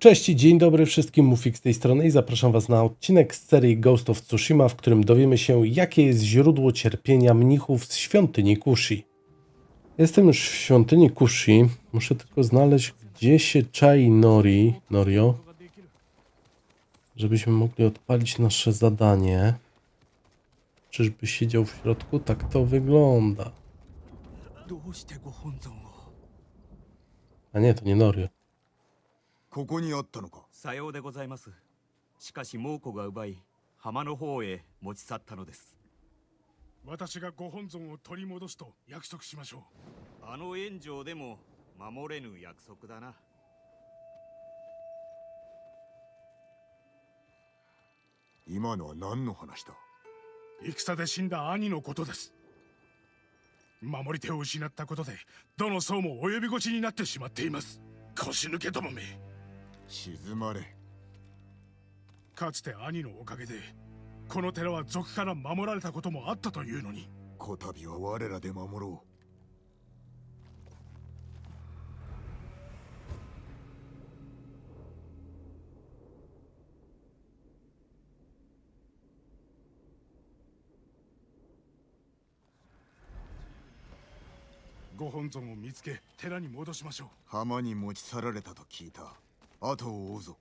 Cześć dzień dobry wszystkim, Mufik z tej strony i zapraszam Was na odcinek z serii Ghost of Tsushima, w którym dowiemy się, jakie jest źródło cierpienia mnichów z świątyni Kushi. Jestem już w świątyni Kushi, muszę tylko znaleźć, gdzie się czai Nori, Norio, żebyśmy mogli odpalić nasze zadanie. Czyżby siedział w środku? Tak to wygląda. A nie, to nie Norio. ここにあったのか？さようでございます。しかし猛虎が奪い浜の方へ持ち去ったのです。私がご本尊を取り戻すと約束しましょあの炎上でも守れぬ約束だな。今のは何の話だ？う戦で死んだ兄のことです。守り手を失ったことでどの層も及び腰になってしまっています。腰抜けどもめ静まれ。かつて兄のおかげでこの寺は賊から守られたこともあったというのに。こたびは我らで守ろご本尊を見つけ寺に戻しましょう。浜に持ち去られたと聞いた後を追うぞ。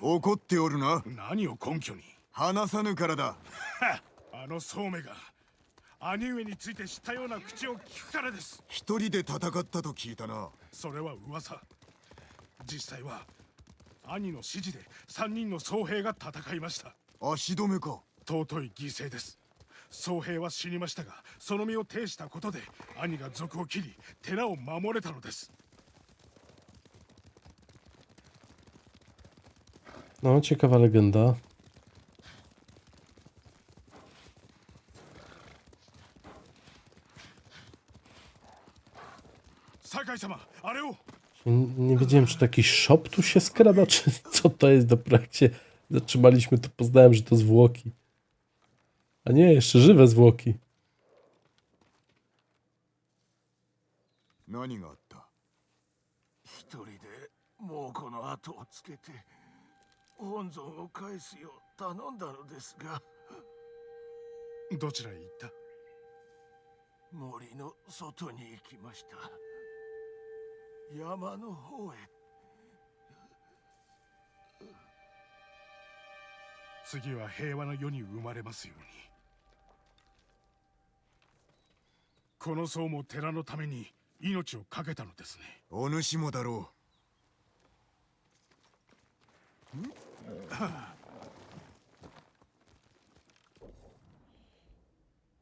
怒っておるな。う何を根拠に？話さぬからだ。あの宗目が兄上について知ったような口を聞くからです。一人で戦ったと聞いたな。それは噂。実際は兄の指示で3人の僧兵が戦いました。足止めか。尊い犠牲です僧兵は死にましたがその身を呈したことで兄が賊を切り寺を守れたのです No, ciekawa legenda. 酒井様あれを Nie, nie wiedziałem, czy taki shop tu się skrada, czy co to jest. Dopiero jak się zatrzymaliśmy, to poznałem, że to zwłoki. A nie, jeszcze żywe zwłoki. 何があった一人で猛虎の後をつけて本尊を返すよう頼んだのですがどちらへ行った森の外に行きました山の方へ次は平和な世に生まれますようにこの僧も寺のために命を懸けたのですねお主もだろ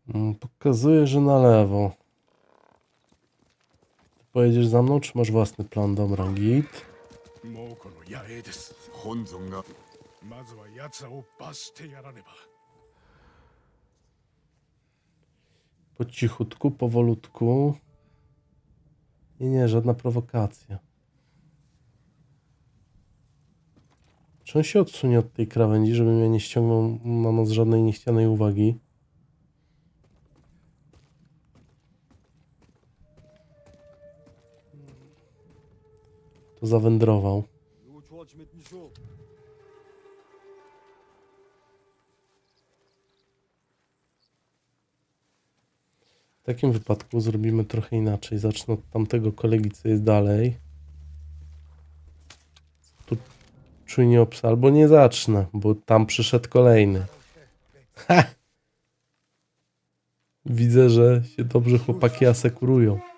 Mm, Pokazuje, że na lewo. Ty pojedziesz za mną, czy masz własny plan? Dobra, git. 猛虎の野営ですう本尊がまず Po cichutku, powolutku. Nie, nie, żadna prowokacja. Czy on się odsunie od tej krawędzi, żeby mnie nie ściągnął na nas żadnej niechcianej uwagi? To zawędrował. W takim wypadku zrobimy trochę inaczej. Zacznę od tamtego kolegi, co jest dalej. Tu czujnie obsa, albo nie zacznę, bo tam przyszedł kolejny. Ha! Widzę, że się dobrze chłopaki asekurują.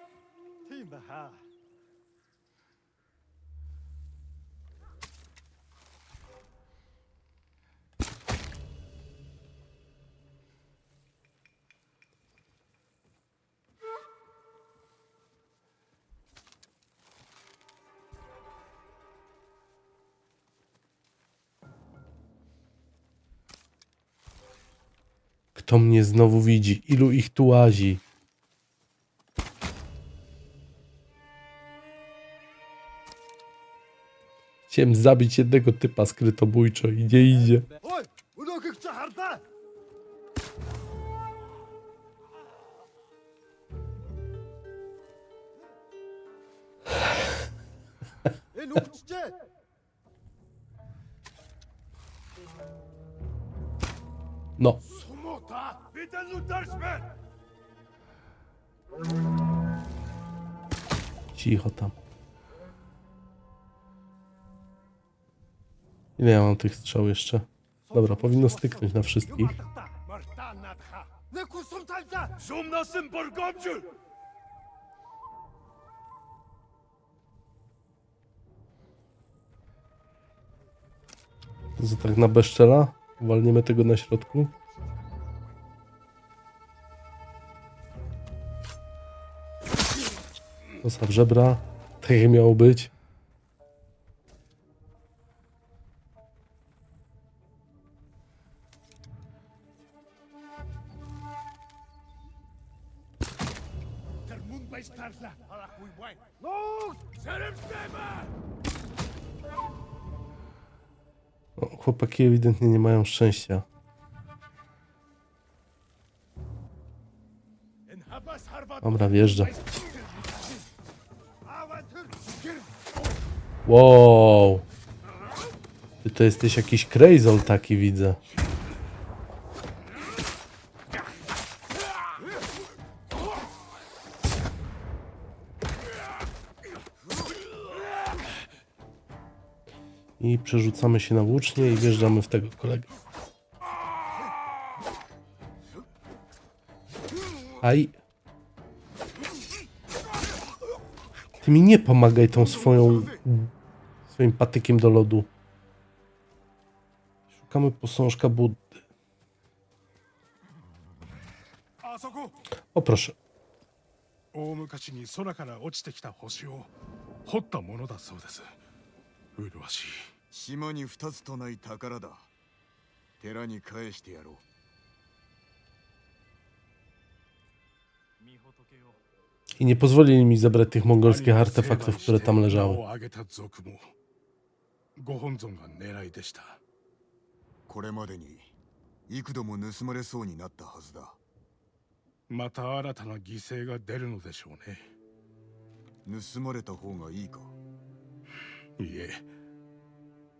Kto mnie znowu widzi? Ilu ich tu łazi? Chciałem zabić jednego typa skrytobójczo i nie idzie. Cicho tam. Ile ja mam tych strzał jeszcze? Dobra, powinno styknąć na wszystkich. To tak na bezczela? Walniemy tego na środku? Zostaw żebra. Tak jak miało być. O, chłopaki ewidentnie nie mają szczęścia. Dobra, wjeżdża. Wow. Ty to jesteś jakiś crazol taki widzę. I przerzucamy się na włócznie i wjeżdżamy w tego kolegę. Aj. Ty mi nie pomagaj tą swoją swoim patykiem do lodu. Szukamy posążka Buddy. あそこ O proszę. 大昔に空から落ちてきた星を掘ったものだそうです麗しい島に二つとない宝だ寺に返してやろう I nie pozwolili mi zabrać tych mongolskich artefaktów, które tam 名 leżały. ご本尊が狙いでした。これまでに幾度も盗まれそうになったはずだ。また新たな犠牲が出るのでしょうね。盗まれた方がいいか。いいえ。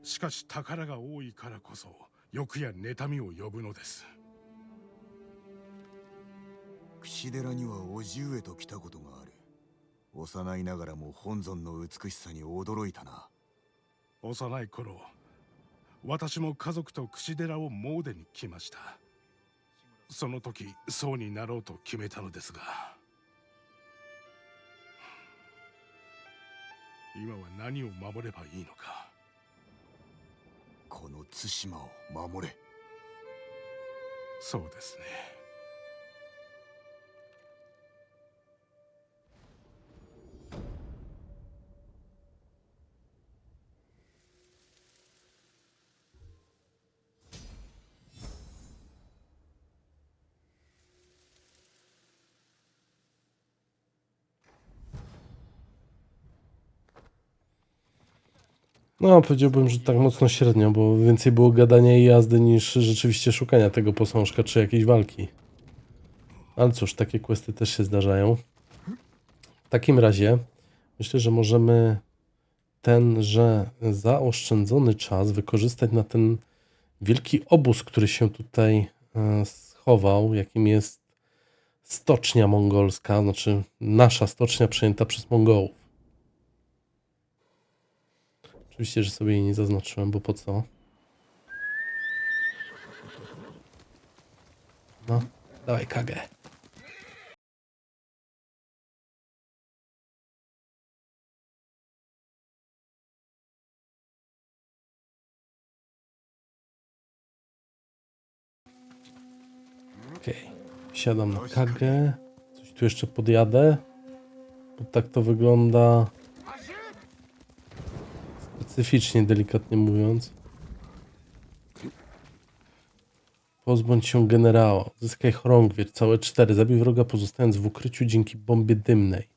しかし宝が多いからこそ欲や妬みを呼ぶのです。櫛寺には叔父上と来たことがある。幼いながらも本尊の美しさに驚いたな幼い頃私も家族と櫛寺を詣に来ました。その時僧になろうと決めたのですが。今は何を守ればいいのか。この対馬を守れ。そうですね No, powiedziałbym, że tak mocno średnio, bo więcej było gadania i jazdy niż rzeczywiście szukania tego posążka czy jakiejś walki. Ale cóż, takie questy też się zdarzają. W takim razie myślę, że możemy tenże zaoszczędzony czas wykorzystać na ten wielki obóz, który się tutaj e, schował, jakim jest stocznia mongolska, znaczy nasza stocznia przejęta przez Mongołów. Oczywiście, że sobie jej nie zaznaczyłem, bo po co? No, dawaj kagę. Okej, siadam na kagę. Coś tu jeszcze podjadę. Bo tak to wygląda specyficznie, delikatnie mówiąc. Pozbądź się generała. Zyskaj chorągwier. Całe cztery. Zabij wroga pozostając w ukryciu dzięki bombie dymnej.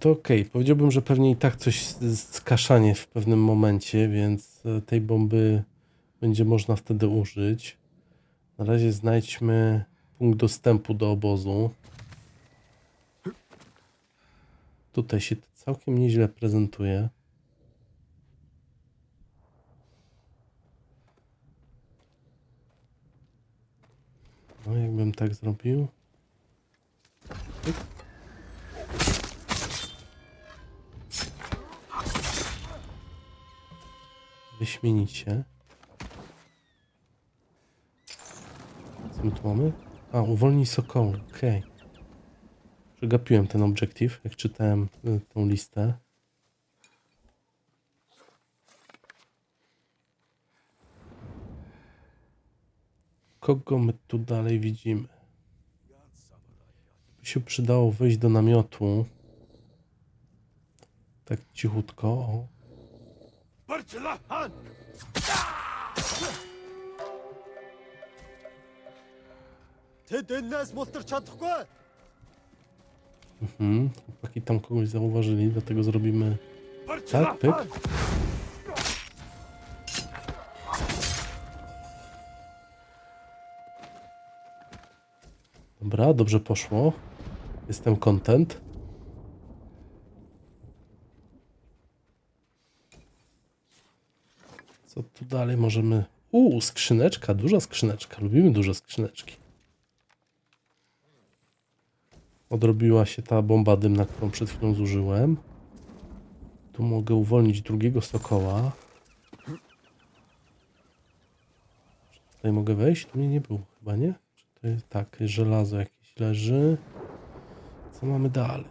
To okej. Powiedziałbym, że pewnie i tak coś skaszanie w pewnym momencie, więc e, tej bomby będzie można wtedy użyć. Na razie znajdźmy punkt dostępu do obozu. Tutaj się całkiem nieźle prezentuje. No, jakbym tak zrobił. Wyśmienicie. Co my tu mamy? A, uwolnij sokoły, okej. Przegapiłem ten obiektyw, jak czytałem y, tą listę. Kogo my tu dalej widzimy? By się przydało wejść do namiotu. Tak cichutko. O. Mhm. Chłopaki tam kogoś zauważyli, dlatego zrobimy tak, pyk. Dobra, dobrze poszło. Jestem content. Co tu dalej możemy... Uuu, skrzyneczka, duża skrzyneczka. Lubimy duże skrzyneczki. Odrobiła się ta bomba dymna, którą przed chwilą zużyłem. Tu mogę uwolnić drugiego sokoła. Czy tutaj mogę wejść? Tu mnie nie było chyba, nie? Czy tak, żelazo jakieś leży. Co mamy dalej?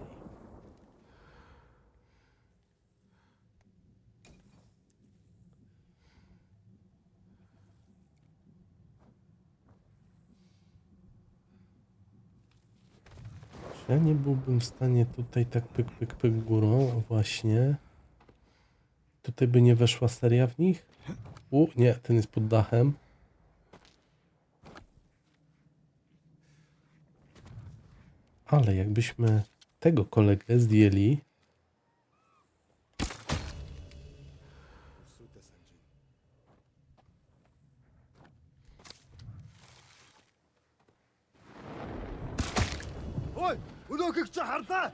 Czy ja nie byłbym w stanie tutaj tak pyk, pyk, pyk górą? Właśnie. Tutaj by nie weszła seria w nich? U, nie, ten jest pod dachem. Ale jakbyśmy tego kolegę zdjęli.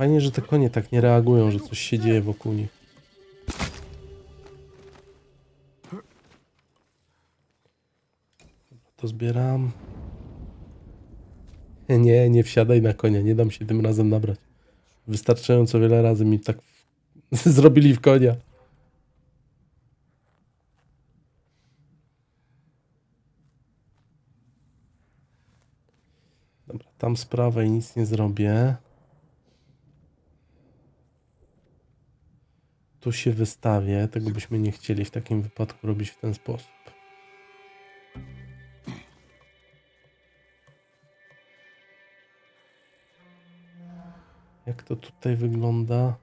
Fajnie, że te konie tak nie reagują, że coś się dzieje wokół nich. To zbieram. Nie, nie wsiadaj na konia, nie dam się tym razem nabrać. Wystarczająco wiele razy mi tak zrobili w konia. Dobra, tam z prawej nic nie zrobię. Tu się wystawię, tego byśmy nie chcieli w takim wypadku robić w ten sposób. Jak to tutaj wygląda?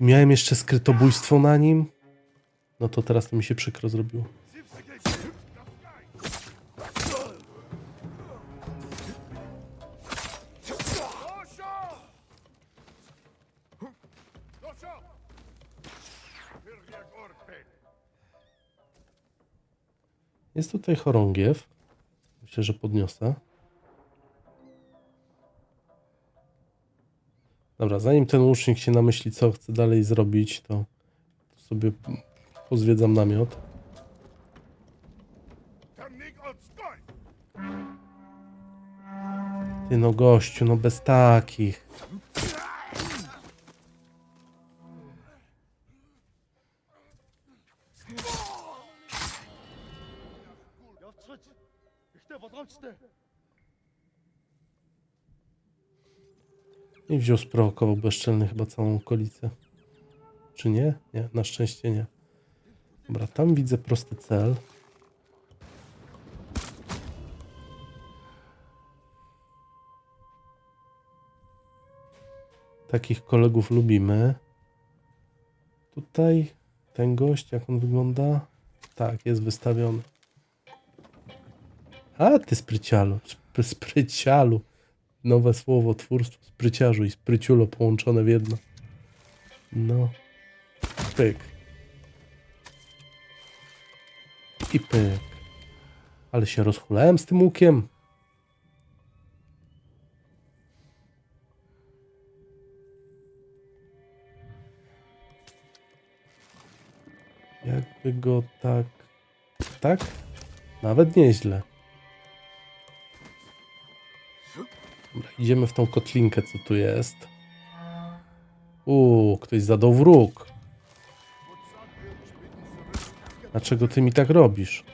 Miałem jeszcze skrytobójstwo na nim. No to teraz to mi się przykro zrobiło. Jest tutaj chorągiew. Myślę, że podniosę. Dobra, zanim ten łucznik się namyśli, co chce dalej zrobić, to sobie pozwiedzam namiot. Ty no gościu, no bez takich. I wziął, sprowokował bezczelny chyba całą okolicę. Czy nie? Nie, na szczęście nie. Dobra, tam widzę prosty cel. Takich kolegów lubimy. Tutaj ten gość, jak on wygląda? Tak, jest wystawiony. A, ty sprycialu. Sp sprycialu. Nowe słowo, twórstwo spryciarzu i spryciulo połączone w jedno. No. Pyk. I pyk. Ale się rozchulałem z tym łukiem. Jakby go tak... Tak? Nawet nieźle. Dobra, idziemy w tą kotlinkę, co tu jest. Uuu, ktoś zadał wróg. Dlaczego ty mi tak robisz?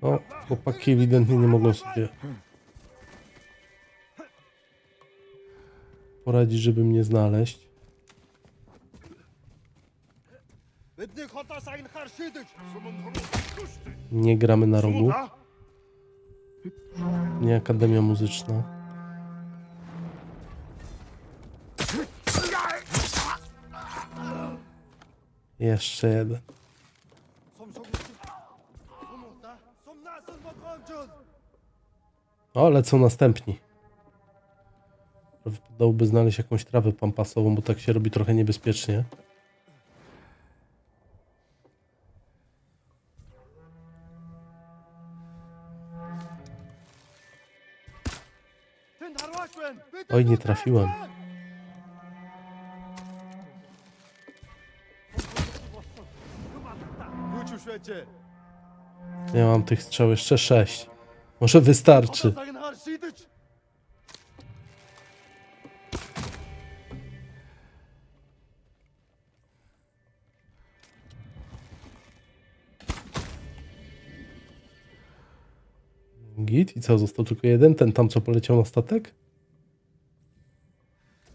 O, chłopaki ewidentnie nie mogą sobie poradzić, żeby mnie znaleźć. Nie gramy na rogu. Nie Akademia Muzyczna. Jeszcze jeden. O, lecą następni. Wypadałoby znaleźć jakąś trawę pampasową, bo tak się robi trochę niebezpiecznie. Oj, nie trafiłem. Ja mam tych strzał jeszcze sześć. Może wystarczy. Git i co, został tylko jeden, ten tam co poleciał na statek?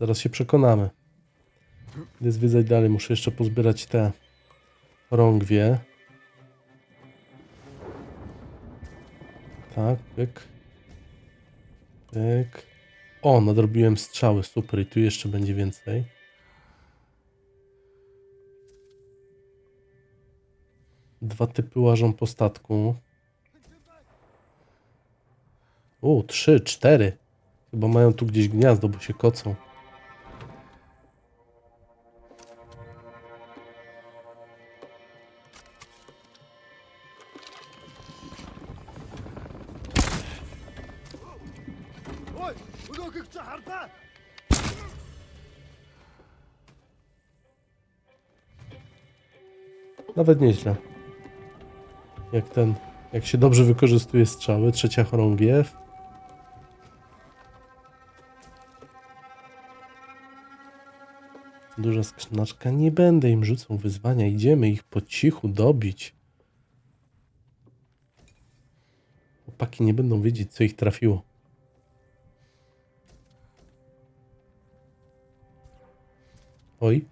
Zaraz się przekonamy. Idę zwiedzać dalej, muszę jeszcze pozbierać te rągwie. Tak, pyk. Pyk. O, nadrobiłem strzały, super. I tu jeszcze będzie więcej. Dwa typy łażą po statku. U, trzy, cztery. Chyba mają tu gdzieś gniazdo, bo się kocą. Nawet nieźle. Jak ten, jak się dobrze wykorzystuje strzały, trzecia chorągiew. Duża skrzyneczka, nie będę im rzucał wyzwania, idziemy ich po cichu dobić. Chłopaki nie będą wiedzieć, co ich trafiło. Oj.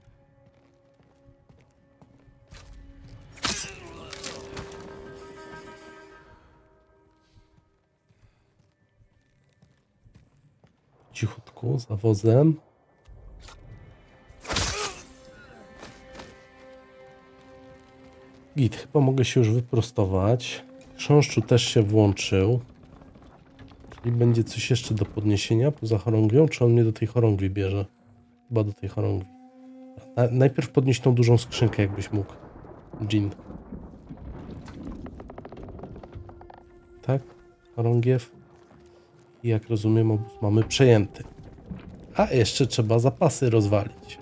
Cichutku, za wozem. Git, chyba mogę się już wyprostować. Chrząszczu też się włączył. Czyli będzie coś jeszcze do podniesienia poza chorągwią, czy on mnie do tej chorągwi bierze? Chyba do tej chorągwi. Na, najpierw podnieść tą dużą skrzynkę, jakbyś mógł. Jean. Tak, chorągiew. I jak rozumiem, obóz mamy przejęty. A jeszcze trzeba zapasy rozwalić.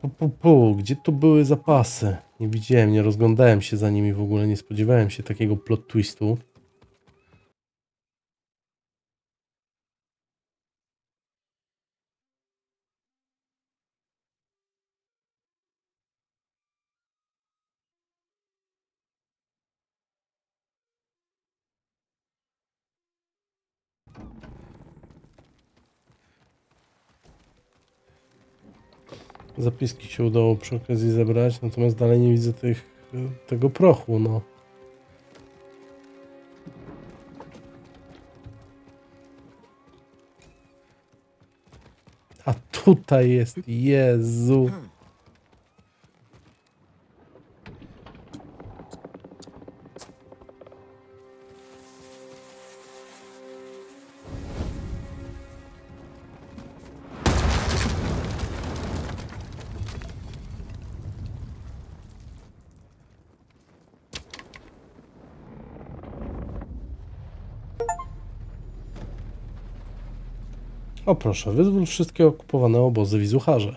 Pu, pu, pu, gdzie tu były zapasy? Nie widziałem, nie rozglądałem się za nimi w ogóle, nie spodziewałem się takiego plot twistu. Zapiski się udało przy okazji zebrać, natomiast dalej nie widzę tych, tego prochu, no. A tutaj jest, Jezu. O proszę, wyzwól wszystkie okupowane obozy wizucharze.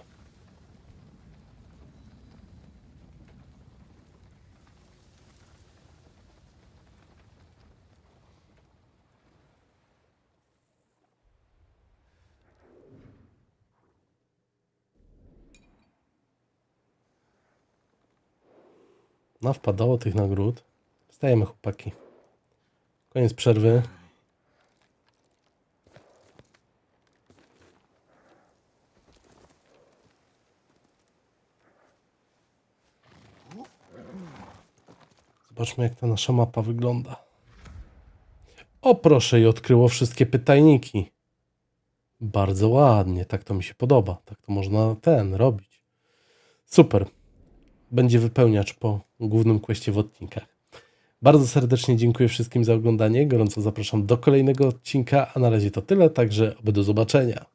No, wpadało tych nagród. Wstajemy, chłopaki. Koniec przerwy. Zobaczmy, jak ta nasza mapa wygląda. O, proszę, i odkryło wszystkie pytajniki. Bardzo ładnie, tak to mi się podoba. Tak to można ten robić. Super. Będzie wypełniacz po głównym kwestii w odcinkach. Bardzo serdecznie dziękuję wszystkim za oglądanie. Gorąco zapraszam do kolejnego odcinka, a na razie to tyle, także do zobaczenia.